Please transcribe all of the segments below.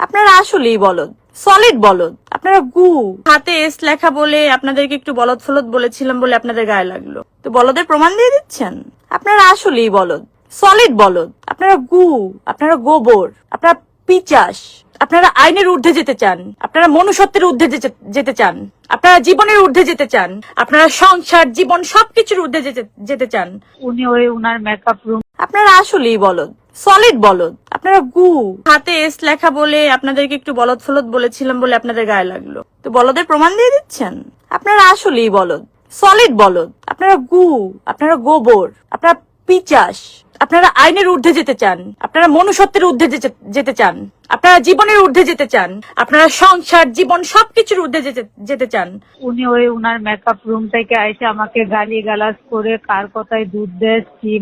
আপনারা আসলেই বলদ সলিড বলদ আপনারা গু। হাতে এস লেখা বলে আপনাদেরকে একটু বলদ ফলদ বলেছিলাম বলে আপনাদের গায়ে লাগল। তো বলদের প্রমাণ দিয়ে দিচ্ছেন? আপনারা আসলেই বলদ সলিড বলদ আপনারা গু আপনারা গোবর আপনারা পিচাস আপনারা আইনের ঊর্ধ্বে যেতে চান আপনারা মনুষ্যত্বের ঊর্ধ্বে যেতে- চান আপনারা জীবনের ঊর্ধ্বে যেতে চান আপনারা সংসার জীবন সবকিছুর ঊর্ধ্বে যেতে- যেতে চান। উনি ওই উনার মেকআপ রুম আপনারা আসলেই বলদ সলিড বলদ, আপনারা গু। হাতে এস লেখা বলে আপনাদেরকে একটু বলদ ফলদ বলেছিলাম বলে আপনাদের গায়ে লাগল। তো বলদের প্রমাণ দিয়ে দিচ্ছেন? আপনারা আসলেই বলদ। সলিড বলদ, আপনারা গু, আপনারা গোবর, আপনারা পিচাস, আপনারা আইনের ঊর্ধ্বে যেতে চান, আপনারা মনুষ্যত্বের ঊর্ধ্বে যেতে- চান, আপনারা জীবনের ঊর্ধ্বে যেতে চান, আপনারা সংসার, জীবন সবকিছুর ঊর্ধ্বে যেতে- চান। উনি ওই উনার মেকআপ রুম থেকে এসে আমাকে গালি গালাজ করে কার কথায় দুধ দেয়, কি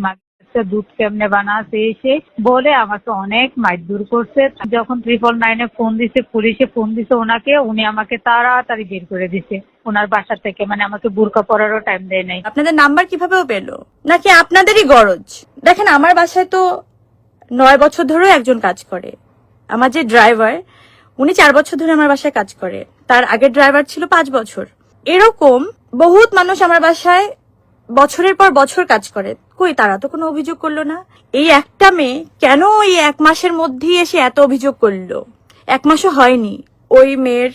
মাগছে দুধ কেমনে বানাচ্ছে এসে বলে, আমাকে অনেক মারধর করছে। যখন ট্রিপল নাইনে ফোন দিছে, পুলিশে ফোন দিছে ওনাকে, উনি আমাকে তাড়াতাড়ি বের করে দিছে। ওনার বাসা থেকে মানে আমাকে বুরকা পরারও টাইম দেয় নাই। আপনাদের নাম্বার কিভাবেও পেল? নাকি আপনাদেরই গরজ? দেখেন, আমার বাসায় তো নয় বছর ধরেও একজন কাজ করে। আমার যে ড্রাইভার উনি চার বছর ধরে আমার বাসায় কাজ করে। তার আগের ড্রাইভার ছিল পাঁচ বছর। এরকম বহুত মানুষ আমার বাসায় বছরের পর বছর কাজ করে। কই, তারা তো কোনো অভিযোগ করল না? এই একটা মেয়ে কেন ওই এক মাসের মধ্যেই এসে এত অভিযোগ করল? এক মাসও হয়নি। ওই মেয়ের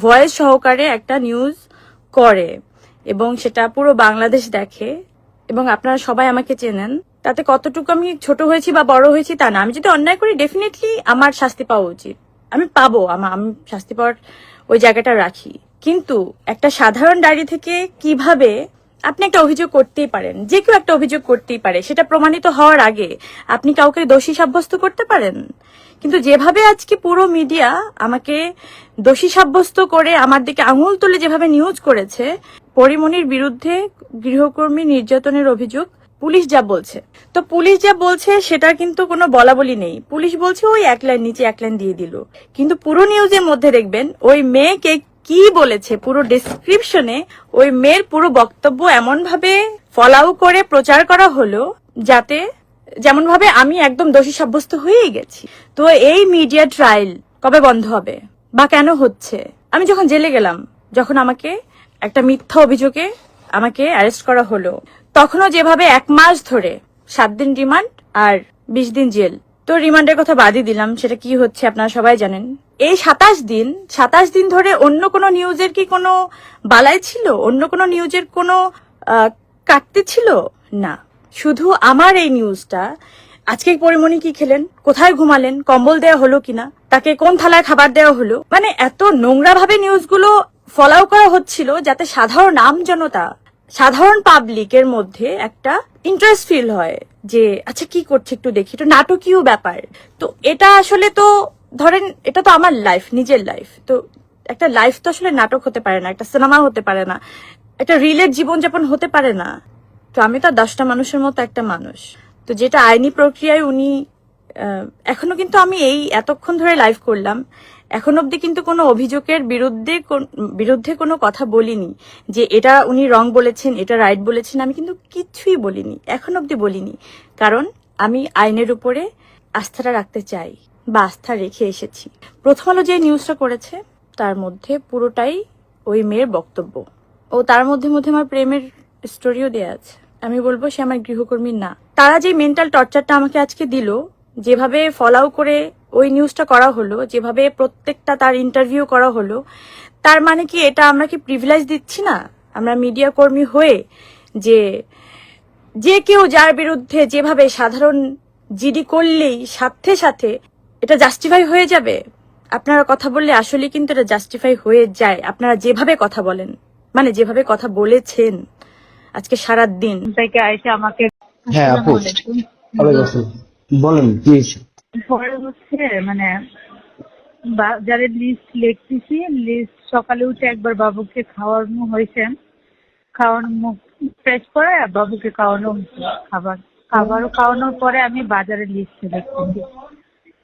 ভয়েস সহকারে একটা নিউজ করে এবং সেটা পুরো বাংলাদেশ দেখে এবং আপনারা সবাই আমাকে চেনেন। তাতে কতটুকু আমি ছোট হয়েছি বা বড় হয়েছি তা না। আমি যদি অন্যায় করি ডেফিনেটলি আমার শাস্তি পাওয়া উচিত। আমি পাবো, আমা- আমি শাস্তি পাওয়ার ওই জায়গাটা রাখি। কিন্তু একটা সাধারণ ডায়েরি থেকে কীভাবে আপনি একটা অভিযোগ করতেই পারেন, যে কেউ একটা অভিযোগ করতেই পারে, সেটা প্রমাণিত হওয়ার আগে আপনি কাউকে দোষী সাব্যস্ত করতে পারেন। কিন্তু যেভাবে আজকে পুরো মিডিয়া আমাকে দোষী সাব্যস্ত করে আমার দিকে আঙুল তুলে যেভাবে নিউজ করেছে পরিমণির বিরুদ্ধে গৃহকর্মী নির্যাতনের অভিযোগ পুলিশ যা বলছে। তো পুলিশ যা বলছে সেটার কিন্তু কোনো বলা বলি নেই। পুলিশ বলছে ওই এক লাইন নিচে এক লাইন দিয়ে দিল। কিন্তু পুরো নিউজের মধ্যে দেখবেন ওই মেয়েকে কি বলেছে? পুরো ডেসক্রিপশনে ওই মেয়ের পুরো বক্তব্য এমন ভাবে ফলাও করে প্রচার করা হলো যাতে যেমন ভাবে আমি একদম দোষী সাব্যস্ত হয়েই গেছি। তো এই মিডিয়া ট্রায়াল কবে বন্ধ হবে? বা কেন হচ্ছে? আমি যখন জেলে গেলাম, যখন আমাকে একটা মিথ্যা অভিযোগে আমাকে অ্যারেস্ট করা হলো, তখনও যেভাবে এক মাস ধরে সাত দিন রিমান্ড আর বিশ দিন জেল তো রিমান্ডের কথা বাদই দিলাম, সেটা কি হচ্ছে আপনারা সবাই জানেন। এই সাতাশ দিন সাতাশ দিন ধরে অন্য কোনো নিউজের কি কোনো বালাই ছিল? অন্য কোনো নিউজের কোনো কাটতে ছিল? না। শুধু আমার এই নিউজটা, আজকে পরিমণি কি খেলেন? কোথায় ঘুমালেন? কম্বল দেওয়া হলো কিনা? তাকে কোন থালায় খাবার দেওয়া হলো? মানে এত নোংরা ভাবে নিউজগুলো ফলাও করা হচ্ছিল যাতে সাধারণ আমজনতা, সাধারণ পাবলিকের মধ্যে একটা ইন্টারেস্ট ফিল হয় যে আচ্ছা কি করছে একটু দেখি। একটু নাটকীয় ব্যাপার। তো এটা আসলে তো, ধরেন, এটা তো আমার লাইফ নিজের লাইফ তো একটা লাইফ তো আসলে নাটক হতে পারে না, একটা সিনেমা হতে পারে না, একটা রিলের জীবনযাপন হতে পারে না। তো আমি তো দশটা মানুষের মতো একটা মানুষ। তো যেটা আইনি প্রক্রিয়ায় উনি এখনও কিন্তু আমি এই এতক্ষণ ধরে লাইভ করলাম। এখন অবধি কিন্তু কোনো অভিযোগের বিরুদ্ধে বিরুদ্ধে কোনো কথা বলিনি যে এটা উনি রং বলেছেন, এটা রাইট বলেছেন, আমি কিন্তু কিছুই বলিনি, এখন অবধি বলিনি। কারণ আমি আইনের উপরে আস্থাটা রাখতে চাই বা আস্থা রেখে এসেছি। প্রথম আলো যে নিউজটা করেছে, তার মধ্যে পুরোটাই ওই মেয়ের বক্তব্য। ও তার মধ্যে মধ্যে আমার প্রেমের স্টোরিও দেয়া আছে। আমি বলব, সে আমার গৃহকর্মী না। তারা যে মেন্টাল টর্চারটা আমাকে আজকে দিল, যেভাবে ফলাও করে ওই নিউজটা করা হলো যেভাবে প্রত্যেকটা তার ইন্টারভিউ করা হলো তার মানে কি এটা আমরা কি প্রিভিলেজ দিচ্ছি না? আমরা মিডিয়া কর্মী হয়ে যে যে কেউ যার বিরুদ্ধে যেভাবে সাধারণ জিডি করলেই সাথে সাথে এটা জাস্টিফাই হয়ে যাবে? আপনারা কথা বললে আসলে কিন্তু এটা জাস্টিফাই হয়ে যায়। আপনারা যেভাবে কথা বলেন মানে যেভাবে কথা বলেছেন আজকে সারা দিন থেকে আমাকে হ্যাঁ, আপু। বলেন? পরে হচ্ছে মানে বাজারের লিস্ট লিখতেছি লিস্ট সকালে উঠে একবার বাবুকে খাওয়ানো হয়েছে, খাওয়ানো মুখ ফ্রেশ করে বাবুকে খাওয়ানো হয়েছে খাবার। খাবারও খাওয়ানোর পরে আমি বাজারের লিস্ট লিখতেছি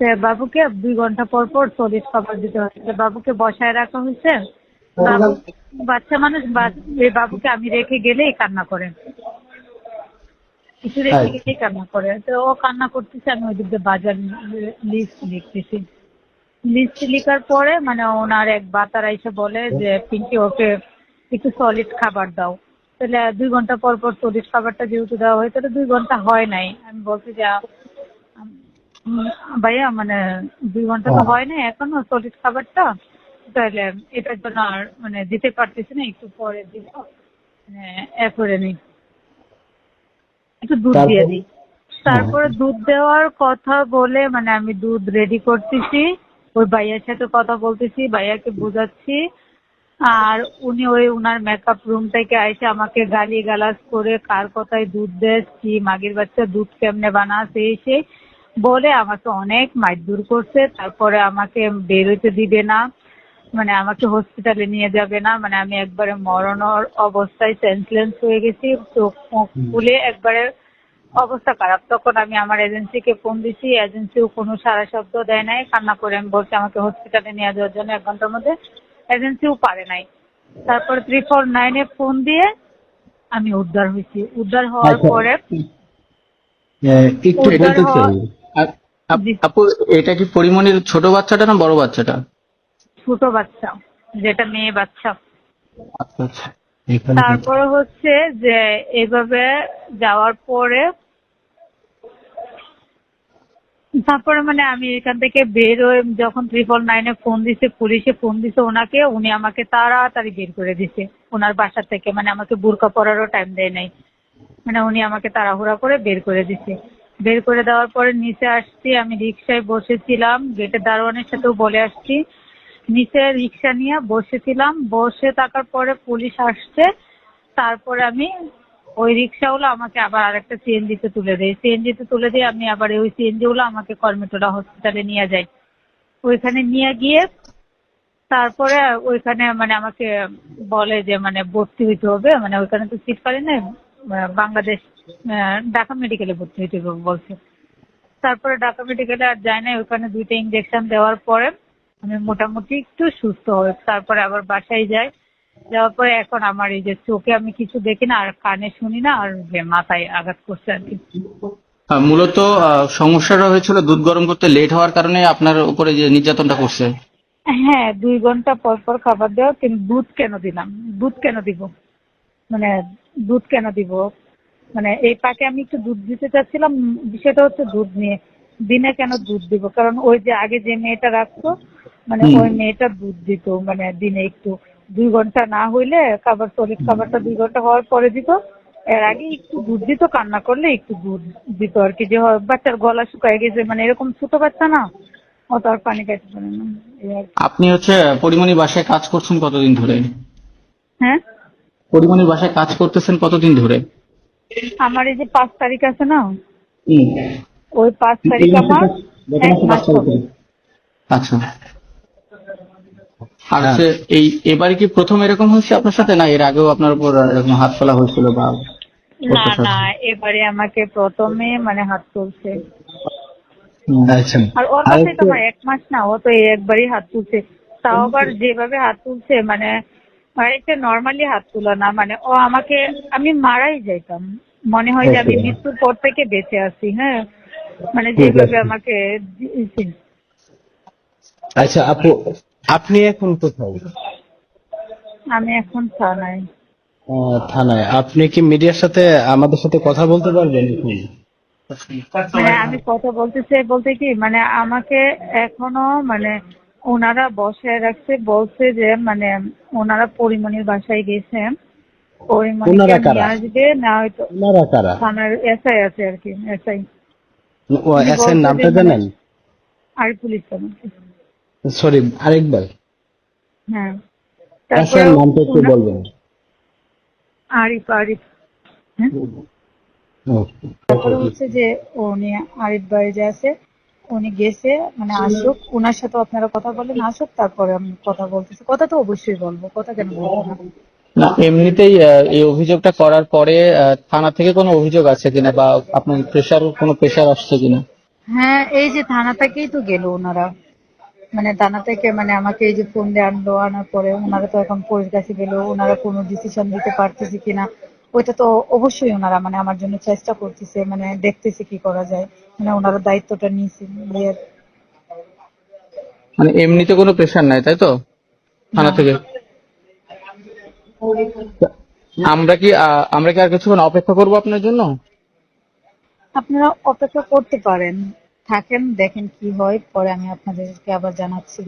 তো বাবুকে দুই ঘণ্টা পর পর সলিড খাবার দিতে হচ্ছে বাবুকে বসায় রাখা হয়েছে। বাচ্চা মানুষ বাবুকে আমি রেখে গেলেই কান্না করে। কিছু রেখে। কান্না করে। তো ও কান্না করতেছে আমি ওই দিক বাজার লিস্ট লিখতেছি। লিস্ট লিখার পরে মানে ওনার এক বাতারা এসে বলে যে পিঙ্কি ওকে একটু সলিড খাবার দাও। তাহলে দুই ঘণ্টা পর পর সলিড খাবারটা যেহেতু দেওয়া হয় তাহলে দুই ঘণ্টা হয় নাই। আমি বলছি যে ভাইয়া মানে দুই ঘণ্টা তো হ্যাঁ। হয় না এখনও সলিড খাবারটা। তাহলে এটার জন্য আর মানে দিতে পারতেছি না একটু পরে দিব। মানে এ করে নিই একটু দুধ দিয়ে? দিই। তারপরে দুধ দেওয়ার কথা বলে মানে আমি দুধ রেডি করতেছি। ওই ভাইয়ার সাথে কথা বলতেছি ভাইয়াকে বোঝাচ্ছি। আর উনি ওই উনার মেকআপ রুম থেকে এসে আমাকে গালি গালাজ করে কার কথায় দুধ দেস কি মাগির বাচ্চা দুধ কেমনে বানাস এই সেই বলে আমাকে অনেক মারধর করছে। তারপরে আমাকে বেরোতে দিবে না। মানে আমাকে হসপিটালে নিয়ে যাবে না। মানে আমি একবারে মরণর অবস্থায় সেন্সলেন্স হয়ে গেছি। চোখ মুখ খুলে একবারে অবস্থা খারাপ। তখন আমি আমার এজেন্সিকে ফোন দিছি। এজেন্সিও কোনো সারা শব্দ দেয় নাই। কান্না করে আমি বলছি আমাকে হসপিটালে নিয়ে যাওয়ার জন্য এক ঘণ্টার মধ্যে এজেন্সিও পারে নাই। তারপর থ্রি ফোর নাইনে ফোন দিয়ে আমি উদ্ধার হয়েছি। উদ্ধার হওয়ার আচ্ছা। পরে আহ, একটু বলতে চাই। হওয়া- আপ- এটা কি পরিমণির ছোট বাচ্চাটা না বড় বাচ্চাটা? ছোট বাচ্চা যেটা মেয়ে বাচ্চা। আচ্ছা আচ্ছা। তারপরে হচ্ছে যে এভাবে যাওয়ার পরে তারপরে মানে আমি এখান থেকে বের হয়ে যখন ট্রিপল নাইনে ফোন দিছে পুলিশে ফোন দিছে ওনাকে উনি আমাকে তাড়াতাড়ি বের করে দিছে। ওনার বাসা থেকে মানে আমাকে বুরকা পরারও টাইম দেয় নাই। মানে উনি আমাকে তাড়াহুড়া করে বের করে দিছে। বের করে দেওয়ার পরে নিচে আসছি আমি রিক্সায় বসেছিলাম গেটের দারোয়ানের সাথেও বলে আসছি। নিচে রিক্সা নিয়ে বসেছিলাম। বসে থাকার পরে পুলিশ আসছে। তারপরে আমি ওই রিক্সাওয়ালা আমাকে আবার আরেকটা সিএনজিতে তুলে দেয়। সিএনজিতে তুলে দিয়ে আমি আবার ওই সিএনজি গুলো আমাকে কর্মেটোলা হসপিটালে নিয়ে যাই ওইখানে নিয়ে গিয়ে তারপরে ওইখানে মানে আমাকে বলে যে মানে ভর্তি হইতে হবে। মানে ওইখানে তো সিট পারি না বাংলাদেশ ঢাকা মেডিকেলে ভর্তি হইতে হবে বলছে। তারপরে ঢাকা মেডিকেলে আর যায় না ওখানে দুইটা ইঞ্জেকশন দেওয়ার পরে আমি মোটামুটি একটু সুস্থ হই। তারপরে আবার বাসায় যাই। যাওয়ার পরে এখন আমার এই যে চোখে আমি কিছু দেখি না আর কানে শুনি না আর মাথায় আঘাত করছে আর কি। মূলত সমস্যাটা হয়েছিল দুধ গরম করতে লেট হওয়ার কারণে আপনার উপরে যে নির্যাতনটা করছে। হ্যাঁ দুই ঘণ্টা পর পর খাবার দেওয়া কিন্তু দুধ কেন দিলাম? দুধ কেন দিব? মানে দুধ কেন দিব? মানে এই পাকে আমি একটু দুধ দিতে চাচ্ছিলাম বিষয়টা হচ্ছে দুধ নিয়ে। দিনে কেন দুধ দিব? কারণ ওই যে আগে যে মেয়েটা রাখতো মানে ওই মেয়েটা দুধ দিত মানে দিনে একটু দুই ঘণ্টা না হইলে খাবার সলিড খাবারটা দুই ঘণ্টা হওয়ার পরে দিত। এর আগে একটু দুধ দিত কান্না করলে একটু দুধ দিত আর কি। যে বাচ্চার গলা শুকায় গেছে মানে এরকম ছোট বাচ্চা না অত আর পানি খাইতে পারে না। আপনি হচ্ছে পরিমণি বাসায় কাজ করছেন কতদিন ধরে? হ্যাঁ? পরিমণির বাসায় কাজ করতেছেন কতদিন ধরে? আমার এই যে পাঁচ তারিখ আছে না ওই পাঁচ তারিখ আমার আচ্ছা। আর হচ্ছে এই এবারে কি প্রথম এরকম হয়েছে আপনার সাথে? না এর আগেও আপনার উপর এরকম হাত ফেলা হয়েছিল বা না না এবারে আমাকে প্রথমে মানে হাত তুলছে। আচ্ছা। আর ওর কাছে তো আমার এক মাস না ও তো একবারই হাত তুলছে। তাও আবার যেভাবে হাত তুলছে মানে একটা নর্মালি হাত তোলা না মানে ও আমাকে আমি মারাই যাইতাম। মনে হয় যে আমি আচ্ছা। মৃত্যুর পর থেকে বেঁচে আছি হ্যাঁ? মানে যেভাবে আমাকে আচ্ছা আপু আপনি এখন কোথায়? আমি এখন থানায়। থানায়। আপনি কি মিডিয়ার সাথে আমাদের সাথে কথা বলতে পারবেন? মানে আমি কথা বলতে চাই বলতে কি মানে আমাকে এখনও মানে ওনারা বসায় রাখছে বলছে যে মানে ওনারা পরিমণির বাসায় গেছে। পরিমণিকে ওনারা আসবে না হয়তো থানার এসআই আছে আর কি এসআই। ও এস এর বলছে নামটা জানেন? আর পুলিশ সরি আরেকবার। হ্যাঁ। এস নামটা একটু বলবেন। আরিফ আরিফ। হ্যাঁ? তারপরে হচ্ছে যে উনি আরিফ ভাই যে আছে উনি গেছে মানে আসুক। ওনার সাথে আপনারা কথা বলেন আসুক তারপরে আমি কথা বলতেছি। কথা তো অবশ্যই বলব কথা কেন বলব না। না এমনিতেই এই অভিযোগটা করার পরে থানা থেকে কোনো অভিযোগ আছে কিনা বা আপনার প্রেশার কোনো প্রেশার আসছে কিনা? হ্যাঁ এই যে থানা থেকেই তো গেল ওনারা। মানে থানা থেকে মানে আমাকে এই যে ফোন দিয়ে আনলো আনার পরে ওনারা তো এখন পুলিশ কাছে গেল ওনারা কোনো ডিসিশন দিতে পারতেছে কিনা ওইটা তো অবশ্যই ওনারা মানে আমার জন্য চেষ্টা করতেছে মানে দেখতেছে কি করা যায় মানে ওনারা দায়িত্বটা নিয়েছে বিয়ের মানে এমনিতে কোনো প্রেশার নাই তাই তো? থানা থেকে? আমরা কি আমরা কি আর কিছুক্ষণ অপেক্ষা করব আপনার জন্য? আপনারা অপেক্ষা করতে পারেন। থাকেন দেখেন কি হয় পরে আমি আপনাদেরকে আবার জানাচ্ছি।